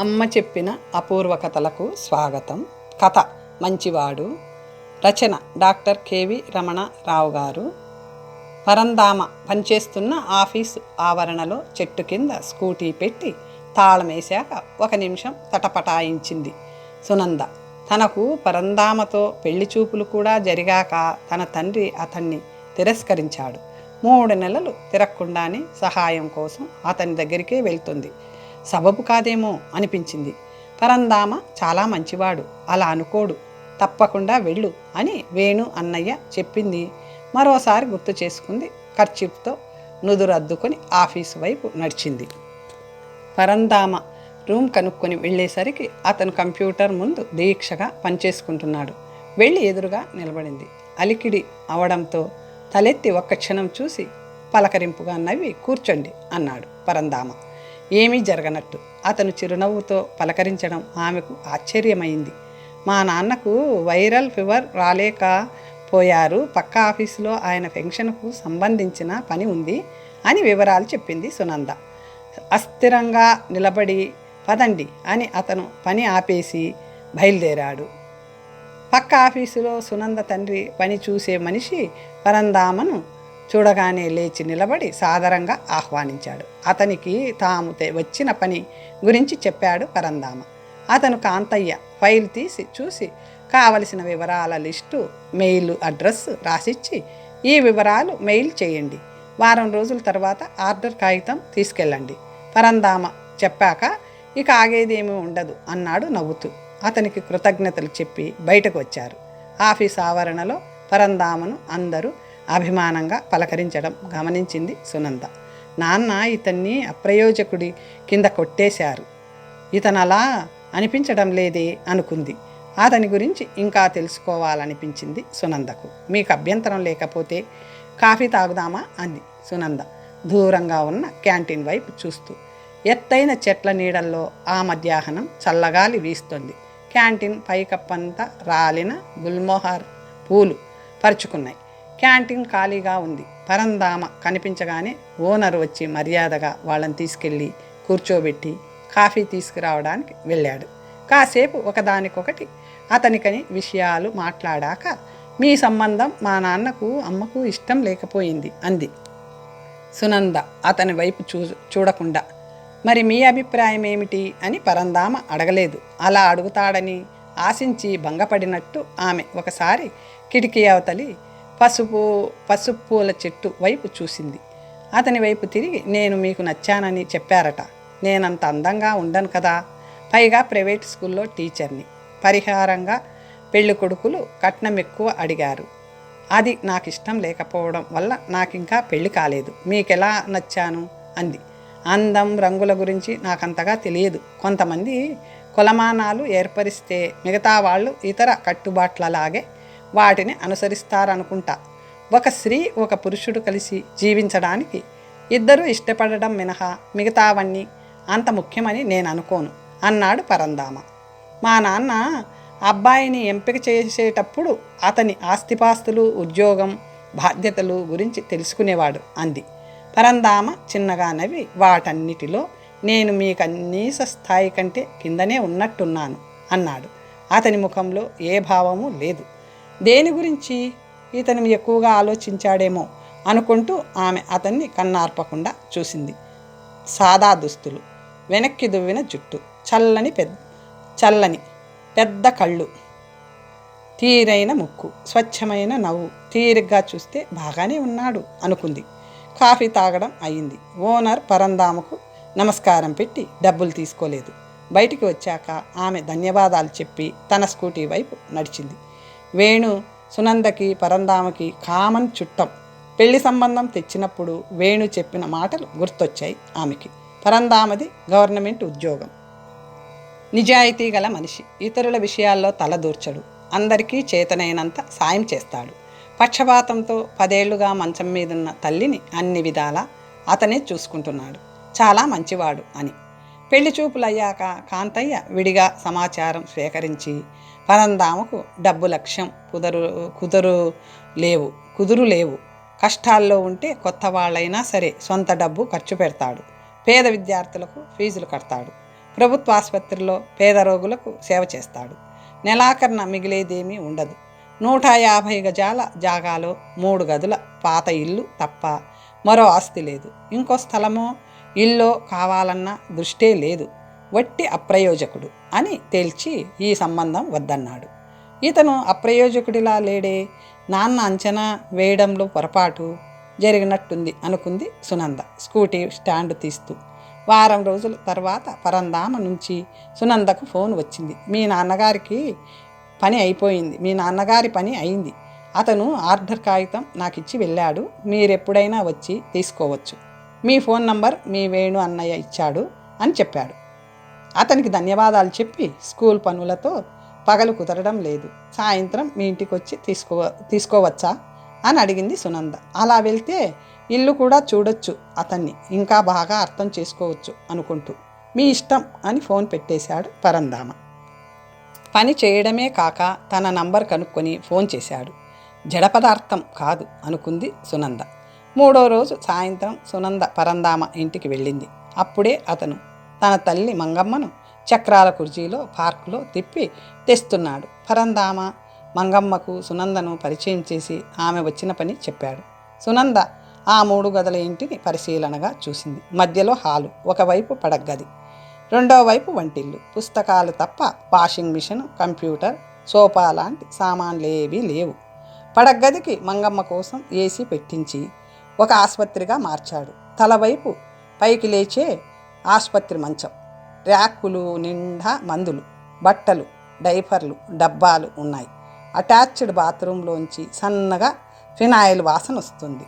అమ్మ చెప్పిన అపూర్వ కథలకు స్వాగతం. కథ మంచివాడు. రచన doctor K V Ramana Rao గారు. పరందామ పనిచేస్తున్న ఆఫీసు ఆవరణలో చెట్టు కింద స్కూటీ పెట్టి తాళమేశాక ఒక నిమిషం తటపటాయించింది సునంద. తనకు పరందామతో పెళ్ళి చూపులు కూడా జరిగాక తన తండ్రి అతన్ని తిరస్కరించాడు. మూడు నెలలు తిరగకుండానే సహాయం కోసం అతని దగ్గరికే వెళ్తుంది. సబబు కాదేమో అనిపించింది. పరందామ చాలా మంచివాడు అలా అనుకోడు. తప్పకుండా వెళ్ళు అని వేణు అన్నయ్య చెప్పింది. మరోసారి గుర్తు చేసుకుంది. ఖర్చిప్తో నుదురద్దుకొని ఆఫీసు వైపు నడిచింది. పరందామ రూమ్ కనుక్కొని వెళ్ళేసరికి అతను కంప్యూటర్ ముందు దీక్షగా పనిచేసుకుంటున్నాడు. వెళ్ళి ఎదురుగా నిలబడింది. అలికిడి అవడంతో తలెత్తి ఒక్క క్షణం చూసి పలకరింపుగా నవ్వి కూర్చోండి అన్నాడు పరందామ. ఏమీ జరగనట్టు. అతను చిరునవ్వుతో పలకరించడం ఆమెకు ఆశ్చర్యమైంది. మా నాన్నకు వైరల్ ఫీవర్ రాలేకపోయారు. పక్క ఆఫీసులో ఆయన పెన్షన్కు సంబంధించిన పని ఉంది అని వివరాలు చెప్పింది సునంద. అస్థిరంగా నిలబడి పదండి అని అతను పని ఆపేసి బయలుదేరాడు. పక్క ఆఫీసులో సునంద తండ్రి పని చూసే మనిషి పరందామను చూడగానే లేచి నిలబడి సాదరంగా ఆహ్వానించాడు. అతనికి తాము వచ్చిన పని గురించి చెప్పాడు పరందామ అతను కాంతయ్య ఫైల్ తీసి చూసి కావలసిన వివరాల లిస్టు మెయిల్ అడ్రస్ రాసిచ్చి ఈ వివరాలు మెయిల్ చేయండి. వారం రోజుల తర్వాత ఆర్డర్ కాగితం తీసుకెళ్ళండి. పరందామ చెప్పాక ఇక ఆగేదేమీ ఉండదు అన్నాడు నవ్వుతూ. అతనికి కృతజ్ఞతలు చెప్పి బయటకు వచ్చారు. ఆఫీస్ ఆవరణలో పరందామను అందరూ అభిమానంగా పలకరించడం గమనించింది సునంద. నాన్న ఇతన్ని అప్రయోజకుడి కింద కొట్టేశారు. ఇతను అలా అనిపించడం లేదే అనుకుంది. అతని గురించి ఇంకా తెలుసుకోవాలనిపించింది సునందకు. మీకు అభ్యంతరం లేకపోతే కాఫీ తాగుదామా? అంది సునంద దూరంగా ఉన్న క్యాంటీన్ వైపు చూస్తూ. ఎత్తైన చెట్ల నీడల్లో ఆ మధ్యాహ్నం చల్లగాలి వీస్తోంది. క్యాంటీన్ పైకప్పంతా రాలిన గుల్మోహార్ పూలు పరుచుకున్నాయి. క్యాంటీన్ ఖాళీగా ఉంది. పరందామ కనిపించగానే ఓనర్ వచ్చి మర్యాదగా వాళ్ళని తీసుకెళ్ళి కూర్చోబెట్టి కాఫీ తీసుకురావడానికి వెళ్ళాడు. కాసేపు ఒకదానికొకటి అతనికని విషయాలు మాట్లాడాక మీ సంబంధం మా నాన్నకు అమ్మకు ఇష్టం లేకపోయింది అంది. సునంద అతని వైపు చూ చూడకుండా మరి మీ అభిప్రాయం ఏమిటి? అని పరందామ అడగలేదు. అలా అడుగుతాడని ఆశించి భంగపడినట్టు ఆమె ఒకసారి కిటికీ అవతలి పసుపు పసుపు పూల చెట్టు వైపు చూసింది. అతని వైపు తిరిగి నేను మీకు నచ్చానని చెప్పారట. నేనంత అందంగా ఉండను కదా. పైగా ప్రైవేట్ స్కూల్లో టీచర్ని. పరిహారంగా పెళ్ళి కొడుకులు కట్నం ఎక్కువ అడిగారు. అది నాకు ఇష్టం లేకపోవడం వల్ల నాకు ఇంకా పెళ్ళి కాలేదు. మీకెలా నచ్చాను? అంది. అందం రంగుల గురించి నాకంతగా తెలియదు. కొంతమంది కులమానాలు ఏర్పరిస్తే మిగతా వాళ్ళు ఇతర కట్టుబాట్లలాగే వాటిని అనుసరిస్తారనుకుంటా. ఒక స్త్రీ ఒక పురుషుడు కలిసి జీవించడానికి ఇద్దరూ ఇష్టపడడం మినహా మిగతావన్నీ అంత ముఖ్యమని నేను అనుకోను అన్నాడు పరందామ మా నాన్న అబ్బాయిని ఎంపిక చేసేటప్పుడు అతని ఆస్తిపాస్తులు ఉద్యోగం బాధ్యతలు గురించి తెలుసుకునేవాడు అంది. పరందామ చిన్నగా నవ్వి వాటన్నిటిలో నేను మీ కనీస స్థాయి కంటే కిందనే ఉన్నట్టున్నాను అన్నాడు. అతని ముఖంలో ఏ భావము లేదు. దేని గురించి ఇతను ఎక్కువగా ఆలోచించాడేమో అనుకుంటూ ఆమె అతన్ని కన్నార్పకుండా చూసింది. సాదా దుస్తులు వెనక్కి దువ్విన జుట్టు చల్లని పెద్ద చల్లని పెద్ద కళ్ళు తీరైన ముక్కు స్వచ్ఛమైన నవ్వు తీరిగ్గా చూస్తే బాగానే ఉన్నాడు అనుకుంది. కాఫీ తాగడం అయింది. ఓనర్ పరందామకు నమస్కారం పెట్టి డబ్బులు తీసుకోలేదు. బయటికి వచ్చాక ఆమె ధన్యవాదాలు చెప్పి తన స్కూటీ వైపు నడిచింది. వేణు సునందకి పరందామకి కామన్ చుట్టం. పెళ్ళి సంబంధం తెచ్చినప్పుడు వేణు చెప్పిన మాటలు గుర్తొచ్చాయి ఆమెకి. పరందామది గవర్నమెంట్ ఉద్యోగం. నిజాయితీ గల మనిషి. ఇతరుల విషయాల్లో తలదూర్చడు. అందరికీ చేతనైనంత సాయం చేస్తాడు. పక్షపాతంతో పదేళ్ళుగా మంచం మీదున్న తల్లిని అన్ని విధాలా అతనే చూసుకుంటున్నాడు. చాలా మంచివాడు అని. పెళ్ళి చూపులయ్యాక కాంతయ్య విడిగా సమాచారం స్వీకరించి పరందామకు డబ్బు లక్ష్యం కుదరు కుదరు లేవు కుదురు లేవు. కష్టాల్లో ఉంటే కొత్త వాళ్ళైనా సరే సొంత డబ్బు ఖర్చు పెడతాడు. పేద విద్యార్థులకు ఫీజులు కడతాడు. ప్రభుత్వ ఆసుపత్రిలో పేద రోగులకు సేవ చేస్తాడు. నెలాఖరున మిగిలేదేమీ ఉండదు. నూట యాభై గజాల జాగాలో మూడు గదుల పాత ఇల్లు తప్ప మరో ఆస్తి లేదు. ఇంకో స్థలమో ఇల్లో కావాలన్న దృష్టే లేదు. వట్టి అప్రయోజకుడు అని తేల్చి ఈ సంబంధం వద్దన్నాడు. ఇతను అప్రయోజకుడిలా లేడే నాన్న అంచనా వేయడంలో పొరపాటు జరిగినట్టుంది అనుకుంది సునంద స్కూటీ స్టాండ్ తీస్తూ. వారం రోజుల తర్వాత పరందామ నుంచి సునందకు ఫోన్ వచ్చింది. మీ నాన్నగారికి పని అయిపోయింది. మీ నాన్నగారి పని అయింది. అతను ఆర్డర్ కాగితం నాకు ఇచ్చి వెళ్ళాడు. మీరెప్పుడైనా వచ్చి తీసుకోవచ్చు. మీ ఫోన్ నంబర్ మీ వేణు అన్నయ్య ఇచ్చాడు అని చెప్పాడు. అతనికి ధన్యవాదాలు చెప్పి స్కూల్ పనులతో పగలు కుదరడం లేదు. సాయంత్రం మీ ఇంటికి వచ్చి తీసుకో తీసుకోవచ్చా? అని అడిగింది సునంద. అలా వెళ్తే ఇల్లు కూడా చూడొచ్చు అతన్ని. ఇంకా బాగా అర్థం చేసుకోవచ్చు అనుకుంటూ. మీ ఇష్టం అని ఫోన్ పెట్టేశాడు పరంధామ. పని చేయడమే కాక తన నంబర్ కనుక్కొని ఫోన్ చేశాడు. జడ పదార్థం కాదు అనుకుంది సునంద. మూడో రోజు సాయంత్రం సునంద పరందామ ఇంటికి వెళ్ళింది. అప్పుడే అతను తన తల్లి మంగమ్మను చక్రాల కుర్చీలో పార్కులో తిప్పి తెస్తున్నాడు. పరంధామ మంగమ్మకు సునందను పరిచయం చేసి ఆమె వచ్చిన పని చెప్పాడు. సునంద ఆ మూడు గదుల ఇంటిని పరిశీలనగా చూసింది. మధ్యలో హాలు ఒకవైపు పడగ్గది రెండో వైపు వంటిల్లు పుస్తకాలు తప్ప వాషింగ్ మిషన్ కంప్యూటర్ సోఫా లాంటి సామాన్లేవీ లేవు. పడగ్గదికి మంగమ్మ కోసం ఏసీ పెట్టించి ఒక ఆసుపత్రిగా మార్చాడు. తలవైపు పైకి లేచే ఆసుపత్రి మంచం. ర్యాకులు నిండా మందులు బట్టలు డైపర్లు డబ్బాలు ఉన్నాయి. అటాచ్డ్ బాత్రూంలోంచి సన్నగా ఫినాయిల్ వాసన వస్తుంది.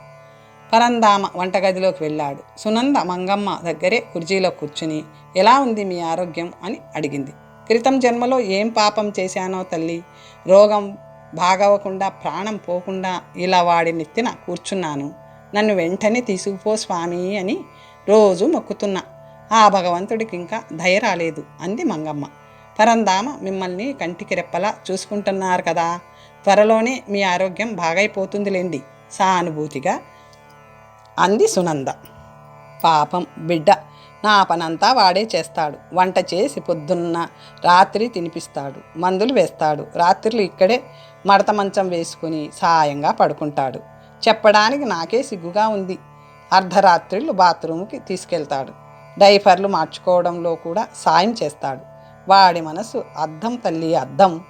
పరందామ వంటగదిలోకి వెళ్ళాడు. సునంద మంగమ్మ దగ్గరే కుర్చీలో కూర్చుని ఎలా ఉంది మీ ఆరోగ్యం? అని అడిగింది. క్రితం జన్మలో ఏం పాపం చేశానో తల్లి? రోగం బాగవకుండా ప్రాణం పోకుండా ఇలా వాడి నెత్తిన కూర్చున్నాను. నన్ను వెంటనే తీసుకుపో స్వామి అని రోజు మొక్కుతున్నా. ఆ భగవంతుడికి ఇంకా దయ రాలేదు అంది మంగమ్మ. పరందామ మిమ్మల్ని కంటికి రెప్పలా చూసుకుంటున్నారు కదా. త్వరలోనే మీ ఆరోగ్యం బాగైపోతుందిలేండి సానుభూతిగా అంది సునంద. పాపం బిడ్డ నా పనంతా వాడే చేస్తాడు. వంట చేసి పొద్దున్న రాత్రి తినిపిస్తాడు. మందులు వేస్తాడు. రాత్రులు ఇక్కడే మడత మంచం వేసుకుని సాయంగా పడుకుంటాడు. చెప్పడానికి నాకే సిగ్గుగా ఉంది. అర్ధరాత్రిళ్ళు బాత్రూమ్కి తీసుకెళ్తాడు. డైఫర్లు మార్చుకోవడంలో కూడా సాయం చేస్తాడు. వాడి మనసు అద్దం తల్లి అద్దం.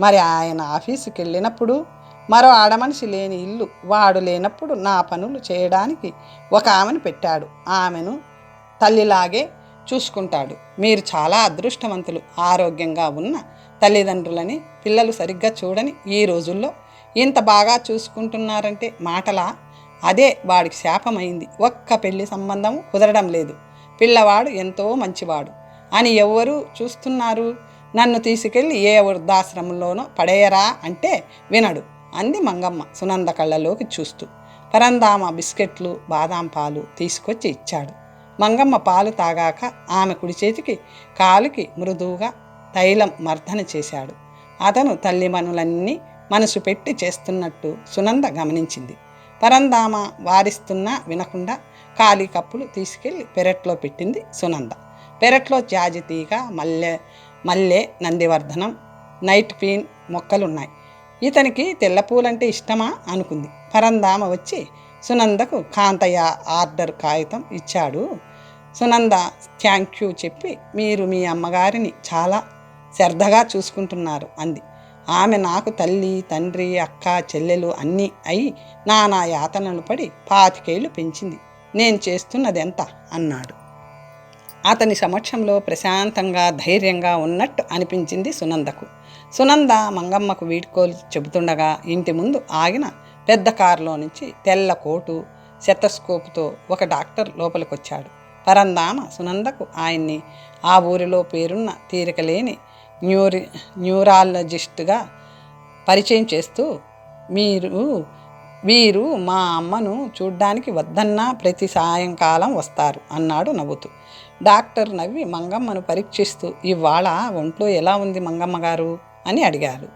మరి ఆయన ఆఫీసుకి వెళ్ళినప్పుడు మరో ఆడమనిషి లేని ఇల్లు వాడు లేనప్పుడు నా పనులు చేయడానికి ఒక ఆమెను పెట్టాడు. ఆమెను తల్లిలాగే చూసుకుంటాడు. మీరు చాలా అదృష్టవంతులు ఆరోగ్యంగా ఉన్న తల్లిదండ్రులని పిల్లలు సరిగ్గా చూడని ఈ రోజుల్లో ఇంత బాగా చూసుకుంటున్నారంటే మాటలా? అదే వాడికి శాపమైంది. ఒక్క పెళ్ళి సంబంధం కుదరడం లేదు. పిల్లవాడు ఎంతో మంచివాడు. అని ఎవ్వరు చూస్తున్నారు? నన్ను తీసుకెళ్ళి ఏ వృద్ధాశ్రమంలోనో పడేయరా అంటే వినడు అంది మంగమ్మ సునంద కళ్ళలోకి చూస్తూ. పరందామ బిస్కెట్లు బాదాం పాలు తీసుకొచ్చి ఇచ్చాడు. మంగమ్మ పాలు తాగాక ఆమె కుడి చేతికి కాలుకి మృదువుగా తైలం మర్దన చేశాడు. అతను తల్లిమనులన్నీ మనసు పెట్టి చేస్తున్నట్టు సునంద గమనించింది. పరందామ వారిస్తున్నా వినకుండా ఖాళీ కప్పులు తీసుకెళ్ళి పెరట్లో పెట్టింది సునంద. పెరట్లో జాజితీగ మల్లె మల్లె నందివర్ధనం నైట్ పీన్ మొక్కలున్నాయి. ఇతనికి తెల్ల పూలంటే ఇష్టమా? అనుకుంది. పరందామ వచ్చి సునందకు కాంతయ్య ఆర్డర్ కాగితం ఇచ్చాడు. సునంద థ్యాంక్ యూ చెప్పి మీరు మీ అమ్మగారిని చాలా శ్రద్ధగా చూసుకుంటున్నారు అంది. ఆమె నాకు తల్లి తండ్రి అక్క చెల్లెలు అన్నీ అయి నానా యాతనలు పడి పాతికేళ్ళు పెంచింది. నేను చేస్తున్నదెంత? అన్నాడు. అతని సమక్షంలో ప్రశాంతంగా ధైర్యంగా ఉన్నట్టు అనిపించింది సునందకు. సునంద మంగమ్మకు వీడ్కోలు చెబుతుండగా ఇంటి ముందు ఆగిన పెద్ద కారులో నుంచి తెల్ల కోటు శతస్కోపుతో ఒక డాక్టర్ లోపలికొచ్చాడు. పరందామ సునందకు ఆయన్ని ఆ ఊరిలో పేరున్న తీరికలేని న్యూరి న్యూరాలజిస్ట్గా పరిచయం చేస్తూ మీరు వీరు మా అమ్మను చూడ్డానికి వద్దన్నా ప్రతి సాయంకాలం వస్తారు అన్నాడు నవ్వుతూ. డాక్టర్ నవ్వి మంగమ్మను పరీక్షిస్తూ ఇవాళ ఒంట్లో ఎలా ఉంది మంగమ్మ గారు? అని అడిగారు.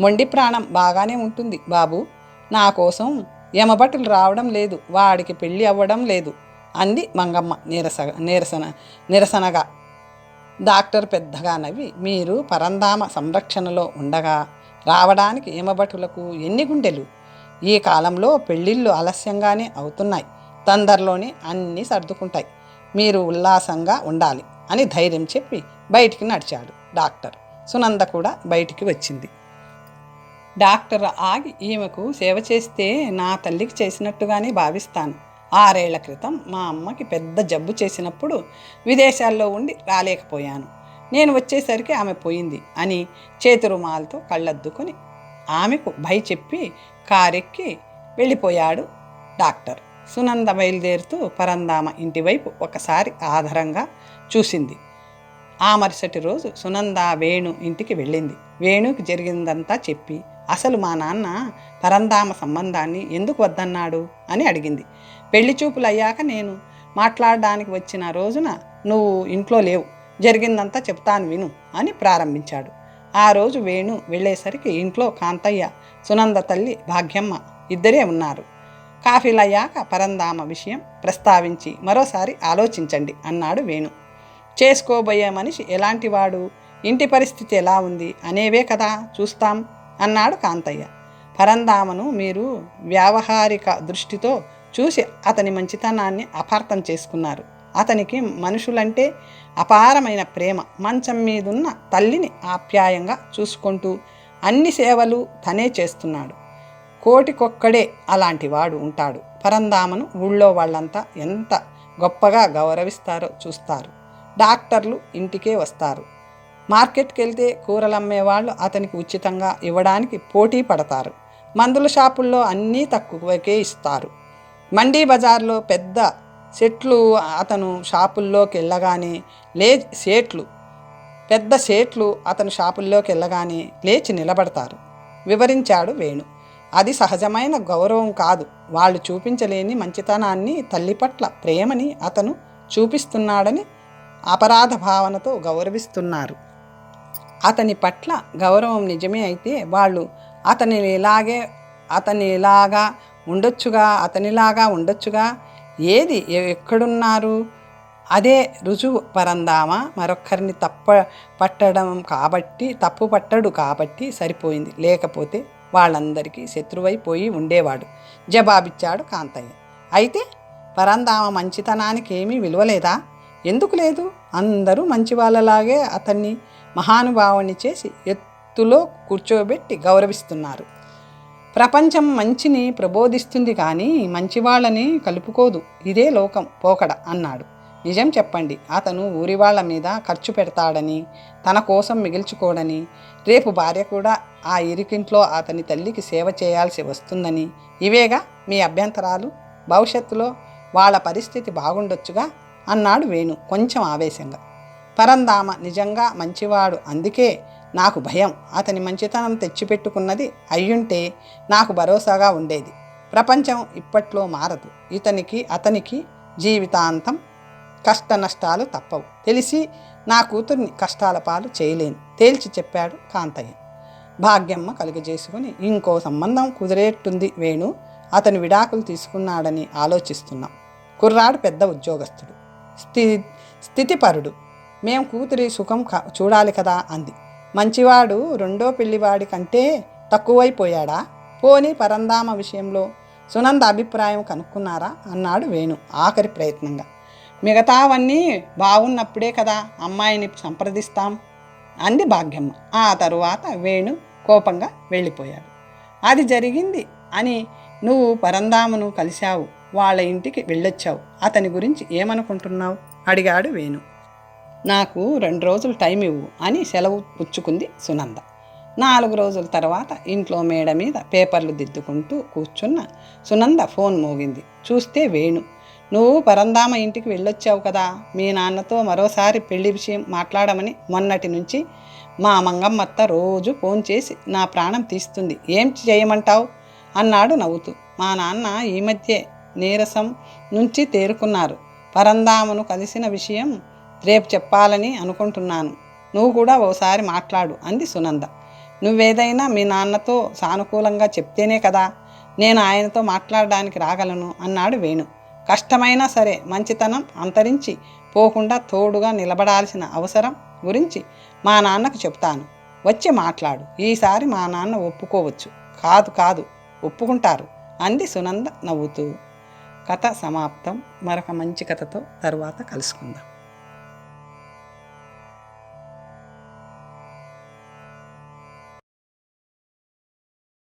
మొండి ప్రాణం బాగానే ఉంటుంది బాబు. నా కోసం యమభటులు రావడం లేదు వాడికి పెళ్ళి అవ్వడం లేదు అంది మంగమ్మ నీరస నీరసన నిరసనగా. డాక్టర్ పెద్దగా నవ్వి మీరు పరంధామ సంరక్షణలో ఉండగా రావడానికి ఏమబటులకు ఎన్ని గుండెలు? ఈ కాలంలో పెళ్ళిళ్ళు ఆలస్యంగానే అవుతున్నాయి. తొందరలోనే అన్నీ సర్దుకుంటాయి. మీరు ఉల్లాసంగా ఉండాలి అని ధైర్యం చెప్పి బయటికి నడిచాడు డాక్టర్. సునంద కూడా బయటికి వచ్చింది. డాక్టర్ ఆగి ఈమెకు సేవ చేస్తే నా తల్లికి చేసినట్టుగానే భావిస్తాను. ఆరేళ్ళ క్రితం మా అమ్మకి పెద్ద జబ్బు చేసినప్పుడు విదేశాల్లో ఉండి రాలేకపోయాను. నేను వచ్చేసరికి ఆమె పోయింది అని చేతి రుమాలతో కళ్ళద్దుకొని ఆమెకు భయ చెప్పి కారెక్కి వెళ్ళిపోయాడు డాక్టర్. సునంద బయలుదేరుతూ పరందామ ఇంటివైపు ఒకసారి ఆధారంగా చూసింది. ఆ మరుసటి రోజు సునంద వేణు ఇంటికి వెళ్ళింది. వేణుకి జరిగిందంతా చెప్పి అసలు మా నాన్న పరందామ సంబంధాన్ని ఎందుకు వద్దన్నాడు? అని అడిగింది. పెళ్ళి చూపులు అయ్యాక నేను మాట్లాడడానికి వచ్చిన రోజున నువ్వు ఇంట్లో లేవు. జరిగిందంతా చెప్తాను విను అని ప్రారంభించాడు. ఆ రోజు వేణు వెళ్ళేసరికి ఇంట్లో కాంతయ్య సునంద తల్లి భాగ్యమ్మ ఇద్దరే ఉన్నారు. కాఫీలయ్యాక పరందామ విషయం ప్రస్తావించి మరోసారి ఆలోచించండి అన్నాడు వేణు. చేసుకోబోయే మనిషి ఎలాంటివాడు? ఇంటి పరిస్థితి ఎలా ఉంది? అనేవే కదా చూస్తాం అన్నాడు కాంతయ్య. పరందామను మీరు వ్యావహారిక దృష్టితో చూసి అతని మంచితనాన్ని అపార్థం చేసుకున్నారు. అతనికి మనుషులంటే అపారమైన ప్రేమ. మంచం మీదున్న తల్లిని ఆప్యాయంగా చూసుకుంటూ అన్ని సేవలు తనే చేస్తున్నాడు. కోటికొక్కడే అలాంటి వాడు ఉంటాడు. పరందామను ఊళ్ళో వాళ్ళంతా ఎంత గొప్పగా గౌరవిస్తారో చూస్తారు. డాక్టర్లు ఇంటికే వస్తారు. మార్కెట్కి వెళ్తే కూరలు అమ్మేవాళ్ళు అతనికి ఉచితంగా ఇవ్వడానికి పోటీ పడతారు. మందుల షాపుల్లో అన్నీ తక్కువకే ఇస్తారు. మండీ బజార్లో పెద్ద సెట్లు అతను షాపుల్లోకి వెళ్ళగానే లే సేట్లు పెద్ద సేట్లు అతను షాపుల్లోకి వెళ్ళగానే లేచి నిలబడతారు. వివరించాడు వేణు. అది సహజమైన గౌరవం కాదు. వాళ్ళు చూపించలేని మంచితనాన్ని తల్లి పట్ల ప్రేమని అతను చూపిస్తున్నాడని అపరాధ భావనతో గౌరవిస్తున్నారు. అతని పట్ల గౌరవం నిజమే అయితే వాళ్ళు అతని ఇలాగే అతని ఇలాగా ఉండొచ్చుగా అతనిలాగా ఉండొచ్చుగా? ఏది? ఎక్కడున్నారు? అదే రుజువు పరందామా? మరొక్కరిని తప్ప పట్టడం కాబట్టి తప్పు పట్టడు కాబట్టి సరిపోయింది. లేకపోతే వాళ్ళందరికీ శత్రువైపోయి ఉండేవాడు. జవాబిచ్చాడు కాంతయ్య. అయితే పరందామ మంచితనానికి ఏమీ విలువలేదా? ఎందుకు లేదు? అందరూ మంచి వాళ్ళలాగే అతన్ని మహానుభావుని చేసి ఎత్తులో కూర్చోబెట్టి గౌరవిస్తున్నారు. ప్రపంచం మంచిని ప్రబోధిస్తుంది కానీ మంచివాళ్ళని కలుపుకోదు. ఇదే లోకం పోకడ అన్నాడు. నిజం చెప్పండి. అతను ఊరి వాళ్ళ మీద ఖర్చు పెడతాడని తన కోసం మిగిల్చుకోడని రేపు భార్య కూడా ఆ ఇరికింట్లో అతని తల్లికి సేవ చేయాల్సి వస్తుందని. ఇవేగా మీ అభ్యంతరాలు? భవిష్యత్తులో వాళ్ళ పరిస్థితి బాగుండొచ్చుగా? అన్నాడు వేణు కొంచెం ఆవేశంగా. పరందామ నిజంగా మంచివాడు. అందుకే నాకు భయం. అతని మంచితనం తెచ్చిపెట్టుకున్నది అయ్యుంటే నాకు భరోసాగా ఉండేది. ప్రపంచం ఇప్పట్లో మారదు. ఇతనికి అతనికి జీవితాంతం కష్ట నష్టాలు తప్పవు. తెలిసి నా కూతుర్ని కష్టాల పాలు చేయలేను. తేల్చి చెప్పాడు కాంతయ్య. భాగ్యమ్మ కలుగజేసుకుని ఇంకో సంబంధం కుదిరేట్టుంది వేణు. అతను విడాకులు తీసుకున్నాడని ఆలోచిస్తున్నాం. కుర్రాడు పెద్ద ఉద్యోగస్తుడు. స్థి స్థితిపరుడు. మేం కూతురి సుఖం చూడాలి కదా అంది. మంచివాడు రెండో పెళ్ళివాడి కంటే తక్కువైపోయాడా? పోని పరందామ విషయంలో సునంద అభిప్రాయం కనుక్కున్నారా? అన్నాడు వేణు ఆఖరి ప్రయత్నంగా. మిగతావన్నీ బాగున్నప్పుడే కదా అమ్మాయిని సంప్రదిస్తాం అంది భాగ్యమ్మ. ఆ తరువాత వేణు కోపంగా వెళ్ళిపోయాడు. అది జరిగింది అని నువ్వు పరందామును కలిశావు వాళ్ళ ఇంటికి వెళ్ళొచ్చావు అతని గురించి ఏమనుకుంటున్నావు? అడిగాడు వేణు. నాకు రెండు రోజులు టైం ఇవ్వు అని సెలవు పుచ్చుకుంది సునంద. నాలుగు రోజుల తర్వాత ఇంట్లో మేడ మీద పేపర్లు దిద్దుకుంటూ కూర్చున్న సునంద ఫోన్ మోగింది. చూస్తే వేణు. నువ్వు పరందామ ఇంటికి వెళ్ళొచ్చావు కదా. మీ నాన్నతో మరోసారి పెళ్ళి విషయం మాట్లాడమని మొన్నటి నుంచి మా మంగమ్మత్త రోజు ఫోన్ చేసి నా ప్రాణం తీస్తుంది. ఏం చేయమంటావు? అన్నాడు నవ్వుతూ. మా నాన్న ఈ మధ్య నీరసం నుంచి తేరుకున్నారు. పరందామను కలిసిన విషయం రేపు చెప్పాలని అనుకుంటున్నాను. నువ్వు కూడా ఓసారి మాట్లాడు అంది సునంద. నువ్వేదైనా మీ నాన్నతో సానుకూలంగా చెప్తేనే కదా నేను ఆయనతో మాట్లాడడానికి రాగలను అన్నాడు వేణు. కష్టమైనా సరే మంచితనం అంతరించి పోకుండా తోడుగా నిలబడాల్సిన అవసరం గురించి మా నాన్నకు చెప్తాను. వచ్చి మాట్లాడు. ఈసారి మా నాన్న ఒప్పుకోవచ్చు. కాదు కాదు ఒప్పుకుంటారు అంది సునంద నవ్వుతూ. కథ సమాప్తం. మరొక మంచి కథతో తరువాత కలుసుకుందాం.